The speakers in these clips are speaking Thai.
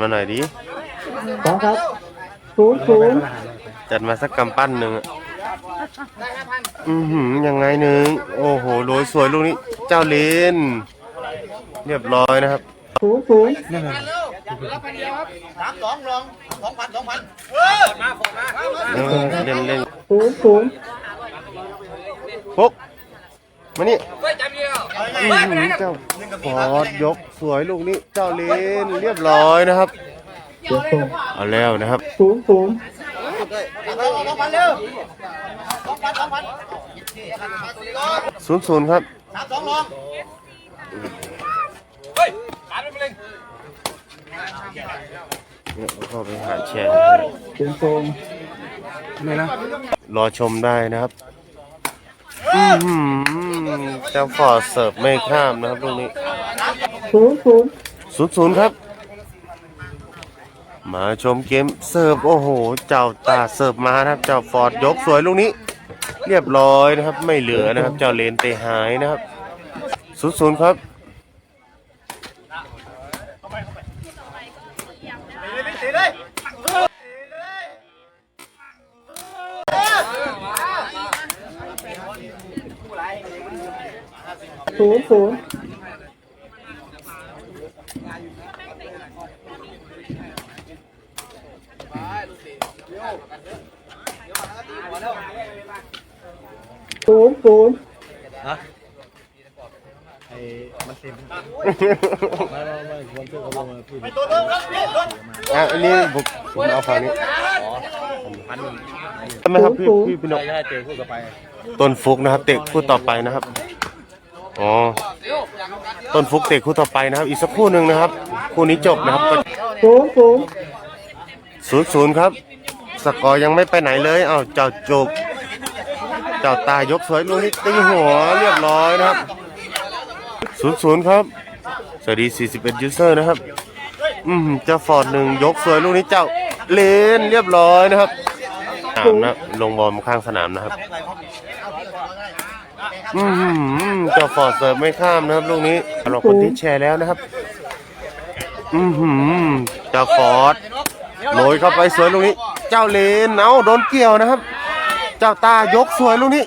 มาหน่อยดิสองครับศูนย์ศูนย์จัดมาสักกำปั้นหนึ่งอะอือหือยังไงหนึ่งโอ้โหโรยสวยลูกนี้ เจ้าเลนเรียบร้อยนะครับศูนย์ศูนย์สามสองลองสองพันสองพันเออเล่นเล่นศูนย์ศูนย์ปุ๊ก มานี่อื้อหือเจ้าฟอดยกสวยลูกนี้ เจ้าเลนเรียบร้อยนะครับเดี๋ยวส่งเอาแล้วนะครับศูนย์ศูนย์สองพันเร็วสองพันสองพันศูนย์ศูนย์ครับสามสองลองเนี่ยเข้าไปหาแชร์เดี๋ยวส่งรอชมได้นะครับอื้อหือ เจ้าฟอร์ดเสิร์ฟไม่ข้ามนะครับลูกนี้ศูนย์ศูนย์ศูนย์ศูนย์ครับ มาชมเกมเสิร์ฟโอ้โห เจ้าตาเสิร์ฟมานะครับ เจ้าฟอร์ดยกสวยลูกนี้ เรียบร้อยนะครับ ไม่เหลือนะครับ เจ้าเลนเตะหายนะครับศูนย์ศูนย์ครับ ศูนย์ศูนย์ศูนย์ศูนย์ตัวเริ่มแล้วพี่ต้นอะอันนี้ผมผมเอาฝั่งนี้ทำไมครับพี่พี่พี่นกต้นฟุกนะครับ เตะคู่ต่อไปนะครับ อ๋อ ต้นฟุกเตะคู่ต่อไปนะครับ อีกสักคู่หนึ่งนะครับ คู่นี้จบนะครับศูนย์ศูนย์ศูนย์ศูนย์ครับ สกอร์ยังไม่ไปไหนเลย เอ้าเจ้าจุกเจ้าตายกสวยลูกนี้ตีหัวเรียบร้อยนะครับศูนย์ศูนย์ครับ สวัสดี 41 ยูเซอร์นะครับ อืมเจ้าฟอร์ดหนึ่งยกสวยลูกนี้เจ้าเลนเรียบร้อยนะครับสนามนะลงบอลข้างสนามนะครับ อืมจ้าฟอร์ดเสิร์ฟไม่ข้ามนะครับลูกนี้สำหรับคนที่แชร์แล้วนะครับ อืมจ้าฟอร์ดโรยเข้าไปสวยลูกนี้ เจ้าเลนเอาโดนเกี่ยวนะครับ เจ้าตายกสวยลูกนี้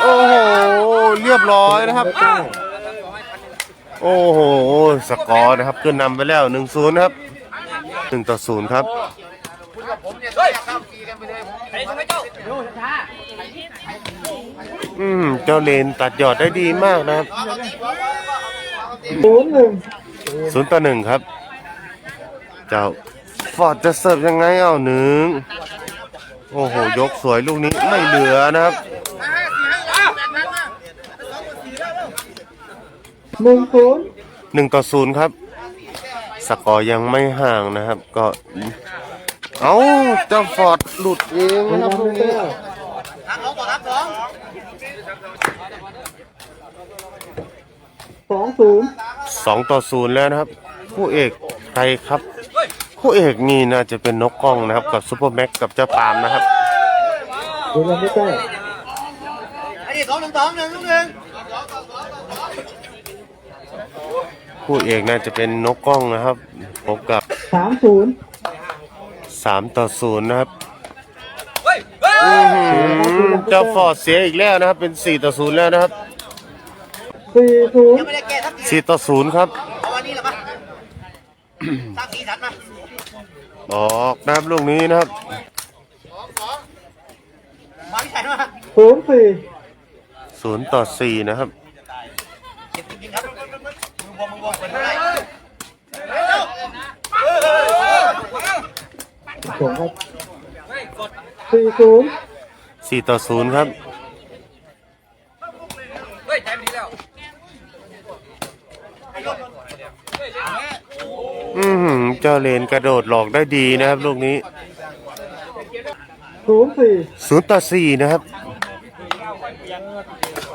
โอ้โห เรียบร้อยนะครับ โอ้โห สกอร์นะครับ ขึ้นนำไปแล้ว1นศูนย์ครับ1ต่อ0ครับผมเนี่ยเฮ้ยข้ามตีกันไปเลยผมไอ้เจ้า อืมเจ้าเลนตัดยอดได้ดีมากนะครับศูนย์หนึ่งศูนย์ต่อหนึ่งครับ เจ้าฟอร์ดจะเสิร์ฟยังไงเอาหนึ่งโอ้โห ยกสวยลูกนี้ไม่เหลือนะครับ หนึ่งศูนย์หนึ่งต่อศูนย์ครับ สกอร์ยังไม่ห่างนะครับ ก็ เอาเจ้าฟอร์ดหลุดเองบุนะรีครับรัมลูย์กได้นี้แต้มทัก สองต่อทักสองสองศูนย์สองต่อศูนย์แล้วนะครับผู้เอกใครครับผู้เอกนี่น่าจะเป็นนกกล้องนะครับ กับซูเปอร์แม็กกับเจ้าปาล์มนะครับบุรีรัมย์ได้แต้มไอ้นี่สองหนึ่งสองหนึ่งหนึ่งผู้เอกน่าจะเป็นนกกล้องนะครับพบกับสามศูนย์สามต่อศูนย์นะครับอื้อหือเจ้าฟอร์ดเสียอีกแล้วนะครับ เป็นสี่ต่อศูนย์แล้วนะครับสี่ศูนย์ยังไม่ได้แก้ทักทีสี่ต่อศูนย์ครับเอาวันนี้ละมั้งสร้างสีสันมาออกนะครับลูกนี้นะครับมาพิชัยมาศูนย์สี่ศูนย์ต่อสี่นะครับเก็บจริงๆครับมือบวมมือบวมเปิดไม่ได้ส่งครับสี่ศูนย์ สี่ต่อศูนย์ครับอือหือเจ้าเลนกระโดดหลอกได้ดีนะครับ ลูกนี้ศูนย์สี่ศูนย์ต่อสี่นะครับ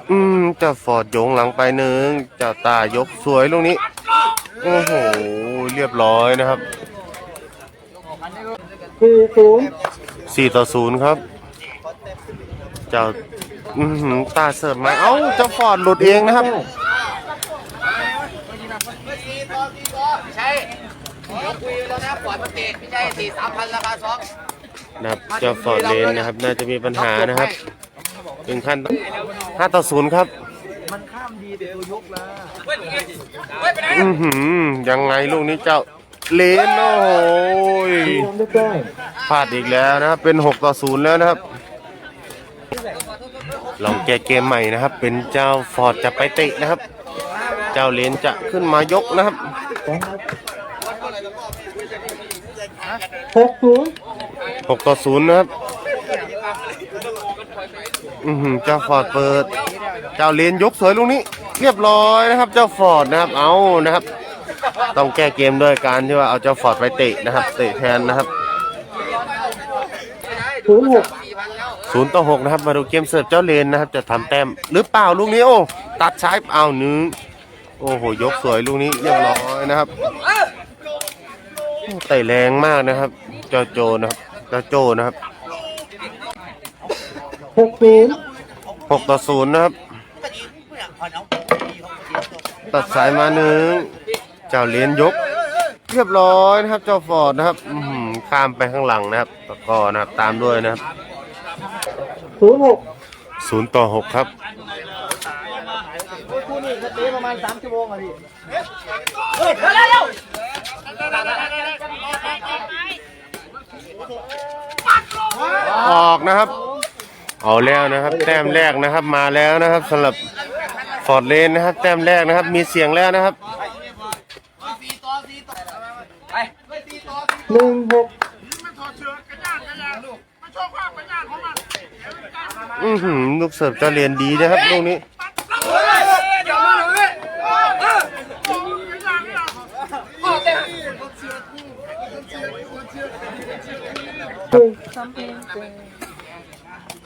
อืมเจ้าฟอร์ดโยงหลังไปหนึ่งเจ้าตายกสวยลูกนี้ โอ้โห เรียบร้อยนะครับสี่ศูนย์สี่ต่อศูนย์ครับ เจ้าอือหือตาเสิร์ฟมาเอ้าเจ้าฟอร์ดหลุดเองนะครับใช่ยกคุยแล้วนะปล่อยมันเตะไม่ใช่สี่สามพันราคาสองนะครับเจ้าฟอร์ดเลนนะครับ น่าจะมีปัญหานะครับ ถึงขั้นห้าต่อศูนย์ครับอือหือยังไงลูกนี้เจ้าเลนโอ้โหยสีทองได้แต้มพลาดอีกแล้วนะครับ เป็นหกต่อศูนย์แล้วนะครับ ลองแก้เกมใหม่นะครับ เป็นเจ้าฟอร์ดจะไปเตะนะครับ เจ้าเลนจะขึ้นมายกนะครับสองครับหกศูนย์หกต่อศูนย์นะครับอือหือเจ้าฟอร์ดเปิด เจ้าเลนยกสวยลูกนี้ เรียบร้อยนะครับ เจ้าฟอร์ดนะครับ เอานะครับ ต้องแก้เกมด้วยการที่ว่าเอาเจ้าฟอร์ดไปเตะนะครับ เตะแทนนะครับศูนย์หก ศูนย์ต่อหกนะครับ มาดูเกมเสิร์ฟเจ้าเลนนะครับ จะทำแต้มหรือเปล่าลูกนี้โอ้ตัดซ้ายเอาหนึ่งโอ้โหยกสวยลูกนี้เรียบร้อยนะครับโอ้เตะแรงมากนะครับ เจ้าโจนะครับเจ้าโจนะครับหกศูนย์หกต่อศูนย์นะครับ ตัดสายมาหนึ่งเจ้าเลนยก เรียบร้อยนะครับ เจ้าฟอร์ดนะครับอื้อหือข้ามไปข้างหลังนะครับตะกอนะครับตามด้วยนะครับ ศูนย์หกศูนย์ต่อหกครับ คู่นี้ก็เตะประมาณสามชั่วโมงอะพี่ออกนะครับ เอาแล้วนะครับ แต้มแรกนะครับ มาแล้วนะครับสำหรับฟอร์ดเลนนะครับ แต้มแรกนะครับ มีเสียงแล้วนะครับหนึ่งหก อือหือลูกเสิร์ฟเจ้าเรียนดีนะครับลูกนี้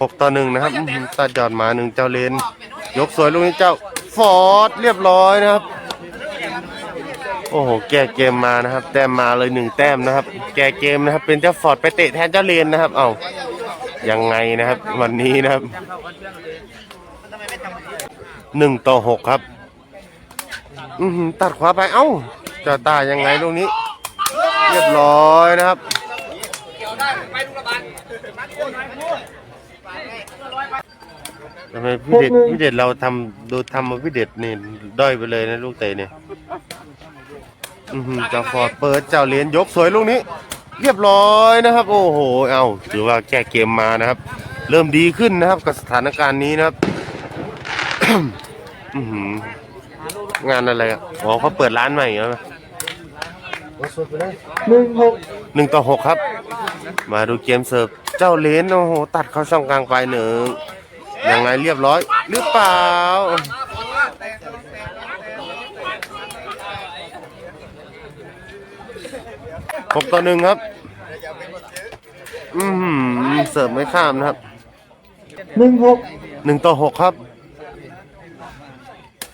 หกต่อหนึ่งนะครับตัดยอดมาหนึ่งเจ้าเลน ยกสวยลูกนี้เจ้า ฟอร์ดเรียบร้อยนะครับ โอ้โห แก้เกมมานะครับ แต้มมาเลยหนึ่งแต้มนะครับ แก้เกมนะครับ เป็นเจ้าฟอร์ดไปเตะแทนเจ้าเลนนะครับ เอ้า ยังไงนะครับ วันนี้นะครับหนึ่งต่อหกครับ อือหือตัดขวาไปเอ้าเจะตายยังไงลูกนี้ เรียบร้อยนะครับทำไมพี่เด็ดพี่เด็ดเราทำดูทำมาพี่เด็ดนี่ด้อยไปเลยนะลูกเตะเนี่ยอือหือเจ้าฟอร์ดเปิดเจ้าเลนยกสวยลูกนี้ เรียบร้อยนะครับ โอ้โห เอาถือว่าแก้เกมมานะครับ เริ่มดีขึ้นนะครับกับสถานการณ์นี้นะครับอือหืองานอะไรอะอ๋อเขาเปิดร้านใหม่เหรอหนึ่งหกหนึ่งต่อหกครับ มาดูเกมเสิร์ฟเจ้าเลนโอ้โหตัดเข้าช่องกลางไปหนึ่งยังไงเรียบร้อย หรือเปล่า หกต่อหนึ่งครับ อือหือเสิร์ฟไม่ข้ามนะครับหนึ่งหกหนึ่งต่อหกครับ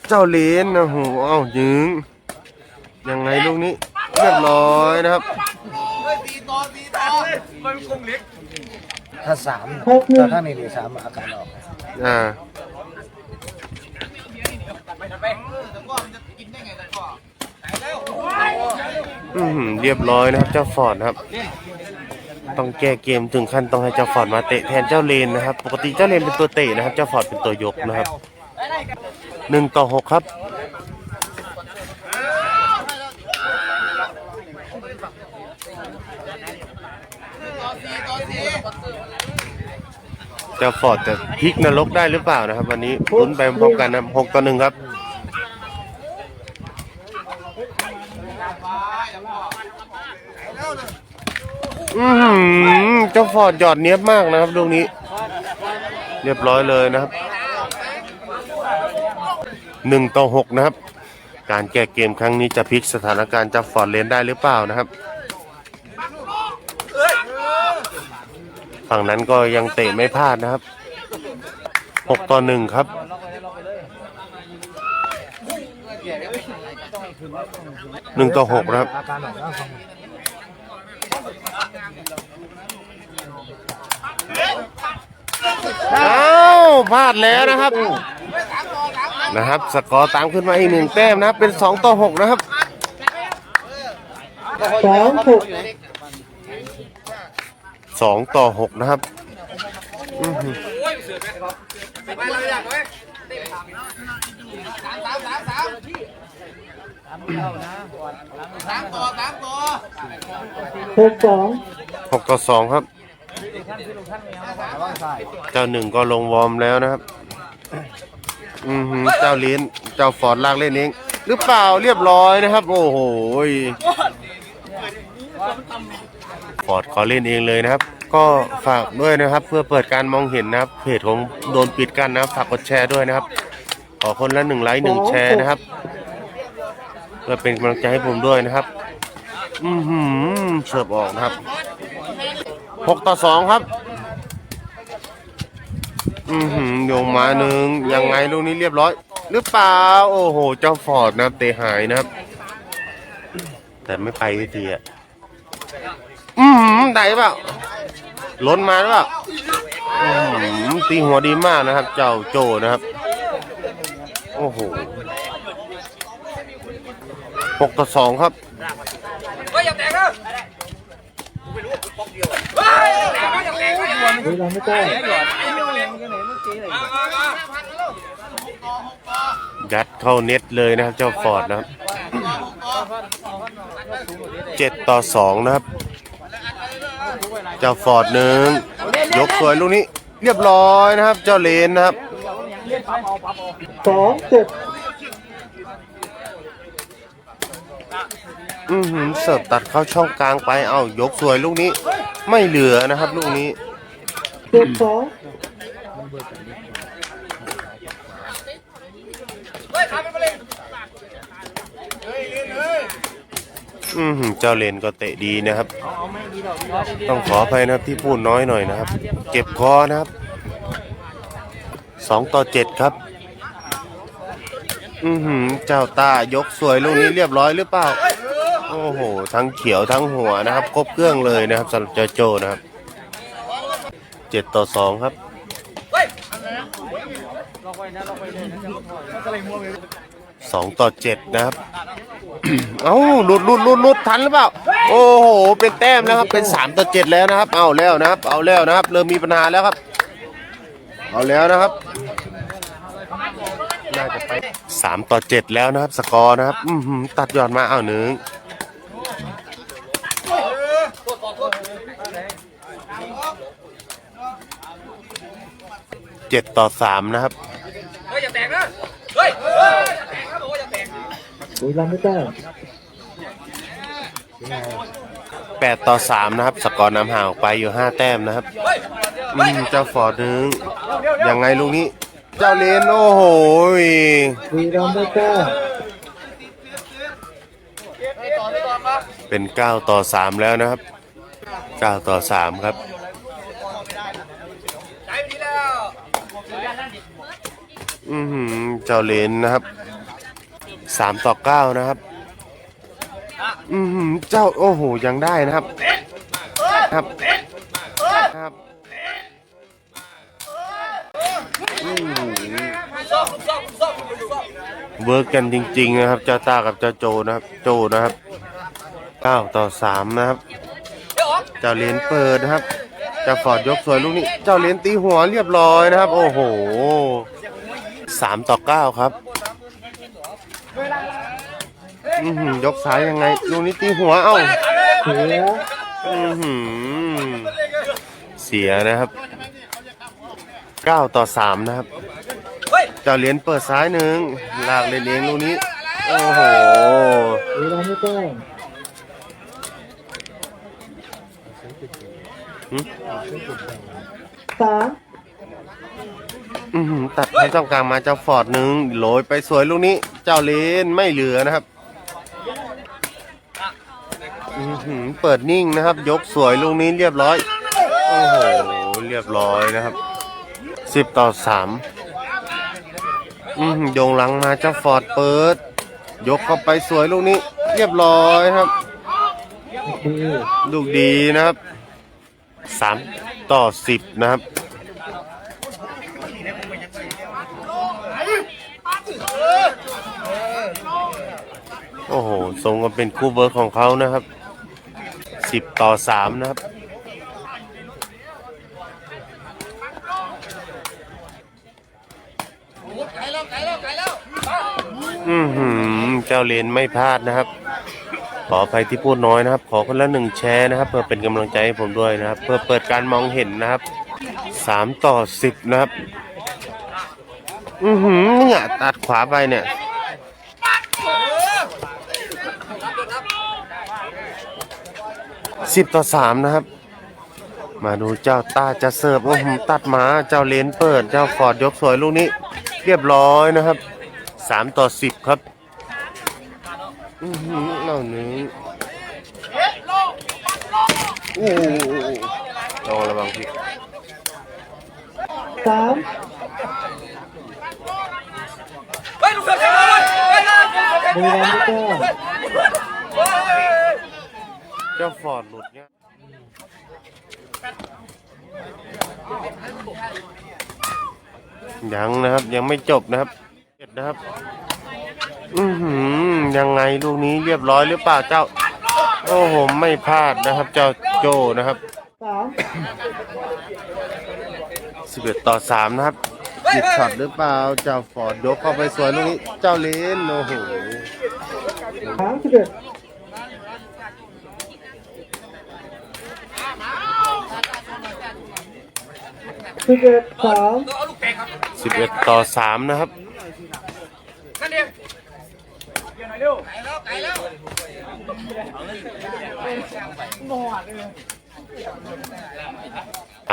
เจ้าเลนโอ้โหเอ้ายิงยังไงลูกนี้เรียบร้อยนะครับถ้าสามหกหนึ่งถ้าไม่มีสามอาการออก อ่า อือหือเรียบร้อยนะครับเจ้าฟอร์ดนะครับ ต้องแก้เกมถึงขั้นต้องให้เจ้าฟอร์ดมาเตะแทนเจ้าเลนนะครับ ปกติเจ้าเลนเป็นตัวเตะนะครับ เจ้าฟอร์ดเป็นตัวยกนะครับหนึ่งต่อหกครับเจ้าฟอร์ดจะพลิกนรกได้หรือเปล่านะครับ วันนี้ลุ้นไปพร้อมกันนะหกต่อหนึ่งครับ อือหือเจ้าฟอร์ดหยอดเนี้ยบมากนะครับลูกนี้ เรียบร้อยเลยนะครับหนึ่งต่อหกนะครับ การแก้เกมครั้งนี้จะพลิกสถานการณ์เจ้าฟอร์ดเลนได้หรือเปล่านะครับ ฝั่งนั้นก็ยังเตะไม่พลาดนะครับหกต่อหนึ่งครับหนึ่งต่อหกนะครับ อาการออกแล้วฟังอ้าวพลาดแล้วนะครับ นะครับ สกอร์ตามขึ้นมาอีกหนึ่งแต้มนะครับ เป็นสองต่อหกนะครับสองหกสองต่อหกนะครับอื้อหือไปเลยอยากไหมสามสามสามสามสามตัวสามตัวหกสองหกต่อสองครับ เจ้าหนึ่งก็ลงวอร์มแล้วนะครับ อือหือเจ้าลิ้นเจ้าฟอร์ดลากเล่นเองหรือเปล่าเรียบร้อยนะครับ โอ้โหฟอร์ดขอเล่นเองเลยนะครับ ก็ฝากด้วยนะครับ เพื่อเปิดการมองเห็นนะครับเพจของโดนปิดกันนะครับฝากกดแชร์ด้วยนะครับ ขอคนละหนึ่งไลค์หนึ่งแชร์นะครับเพื่อเป็นกำลังใจให้ผมด้วยนะครับ อือหือเสิร์ฟออกนะครับ หกต่อสองครับ อือหือโยงมาหนึ่งยังไงลูกนี้เรียบร้อย หรือเปล่า โอ้โห เจ้าฟอร์ดนะครับเตะหายนะครับ แต่ไม่ไปสักทีอะ อือหือได้เปล่าล้นมาหรือเปล่าอือหือตีหัวดีมากนะครับ เจ้าโจนะครับ โอ้โหหกต่อสองครับ เฮ้ยอย่าแตกนะไม่รู้ปอก เวเฮ้ยแตกนะอย่าแตกนะอย่าแตกบุรีรัมย์ไม่ต้มยัดเข้าเน็ตเลยนะครับ เจ้าฟอร์ดนะครับเจ็ดต่อสองนะครับ เจ้าฟอร์ดหนึ่งยกสวยลูกนี้ เรียบร้อยนะครับ เจ้าเลนนะครับสองเจ็ด อือหือเสิร์ฟตัดเข้าช่องกลางไปเอายกสวยลูกนี้ ไม่เหลือนะครับลูกนี้เจ็ดสองอือหือเจ้าเลนก็เตะดีนะครับ ต้องขออภัยนะครับที่พูดน้อยหน่อยนะครับ เก็บคอนะครับสองต่อเจ็ดครับ อือหือเจ้าตายกสวยลูกนี้เรียบร้อยหรือเปล่า โอ้โห ทั้งเขียวทั้งหัวนะครับ ครบเครื่องเลยนะครับสำหรับเจ้าโจนะครับเจ็ดต่อสองครับสองต่อเจ็ดนะครับ เอ้าหลุดหลุดหลุดหลุดทันหรือเปล่า โอ้โห เป็นแต้มแล้วครับ เป็นสามต่อเจ็ดแล้วนะครับ เอาแล้วนะครับ เอาแล้วนะครับ เริ่มมีปัญหาแล้วครับ เอาแล้วนะครับ น่าจะไปสามต่อเจ็ดแล้วนะครับ สกอร์นะครับ อืตัดยอดมาเอาหนึ่ง เจ็ดต่อสามนะครับเฮ้ยอย่าแตกนะเฮ้ยเฮ้ยอย่าแตกนะบอกว่าอย่าแตกบุรีรัมย์ไม่แต้มแปดต่อสามนะครับ สกอร์นำห่างออกไปอยู่ห้าแต้มนะครับเฮ้ยอืมเจ้าฟอร์ดหนึ่งยังไงลูกนี้ เจ้าเลนโอ้โหยบุรีรัมย์ไม่แต้มต่อไม่ต่อมาเป็นเก้าต่อสามแล้วนะครับเก้าต่อสามครับ ใจไปดีแล้ว อือหือเจ้าเลนนะครับสามต่อเก้านะครับ อือหือเจ้าโอ้โหยังได้นะครับ ครับครับอื้อหือซ่อมซ่อมซ่อมซ่อมเวิร์กกันจริง ๆ นะครับ เจ้าตากับเจ้าโจนะครับ โจนะครับเก้าต่อสามนะครับเดี๋ยวออกเจ้าเลนเปิดนะครับเจ้าฟอร์ดยกสวยลูกนี้ เจ้าเลนตีหัวเรียบร้อยนะครับ โอ้โห สามต่อเก้าครับอือหือยกซ้ายยังไงลูกนี้ตีหัวเอ้าเสียอือหือเสียนะครับเก้าต่อสามนะครับเฮ้ยเจ้าเลนเปิดซ้ายหนึ่งลากเลนเองลูกนี้ โอ้โหบุรีรัมย์ไม่ต้มหึสาม อื้อหือตัดให้ต้องกลางมาเจ้าฟอร์ดหนึ่งโรยไปสวยลูกนี้ เจ้าเลนไม่เหลือนะครับอื้อหือเปิดนิ่งนะครับ ยกสวยลูกนี้เรียบร้อย โอ้โห เรียบร้อยนะครับสิบต่อสามอือหือโยงหลังมาเจ้าฟอร์ดเปิด ยกเข้าไปสวยลูกนี้ เรียบร้อยครับ ลูกดีนะครับสามต่อสิบนะครับ โอ้โหทรงก็เป็นคู่เบิร์กของเขานะครับสิบต่อสามนะครับ อืมหืมเจ้าเลนไม่พลาดนะครับ ขออภัยที่พูดน้อยนะครับ ขอคนละหนึ่งแชร์นะครับ เพื่อเป็นกำลังใจให้ผมด้วยนะครับ เพื่อเปิดการมองเห็นนะครับสามต่อสิบนะครับ อือหือเนี่ยตัดขวาไปเนี่ย สิบต่อสามนะครับ มาดูเจ้าต้าจะเสิร์ฟโอ้โหตัดมาเจ้าเลนเปิด เจ้าฟอร์ดยกสวยลูกนี้ เรียบร้อยนะครับสามต่อสิบครับอือหือเหล่านี้โอ้โหระวังระวังพี่สามเฮ้ยลูกเสือเจ้าเลยเฮ้ยบุรีรัมย์ได้แต้ม เจ้าฟอร์ดหลุดเนี่ยยังนะครับยังไม่จบนะครับเจ็ดนะครับ อือหือยังไงลูกนี้เรียบร้อยหรือเปล่าเจ้า โอ้โหไม่พลาดนะครับ เจ้าโจนะครับสาม11ต่อ3นะครับหยิบช็อตหรือเปล่า เจ้าฟอร์ดยกเข้าไปสวยลูกนี้ เจ้าเลนโอ้โหสามสิบเอ็ด สิบเอ็ดสามเอาลูกเตะครับ11 ต่อ 3 นะครับนั่นเองไก่แล้วไก่แล้ว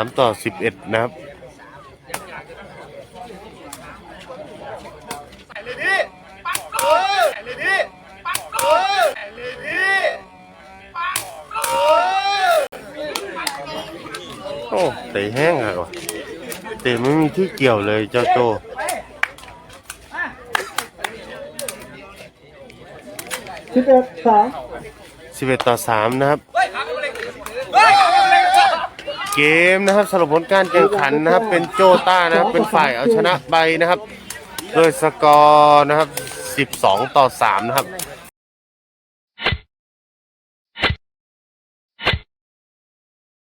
3ต่อ 11 นะครับ โอ้เตะแห้งอะว่ะ เตะไม่มีที่เกี่ยวเลยเจ้าโจสิบเอ็ดสาม11 ต่อ 3 นะครับเฮ้ยขาไปเลยเฮ้ยขาไปเลยเกมนะครับสรุปผลการแข่งขันนะครับ เป็นโจต้านะครับ เป็นฝ่ายเอาชนะไปนะครับโดยสกอร์นะครับ 12 ต่อ 3 นะครับ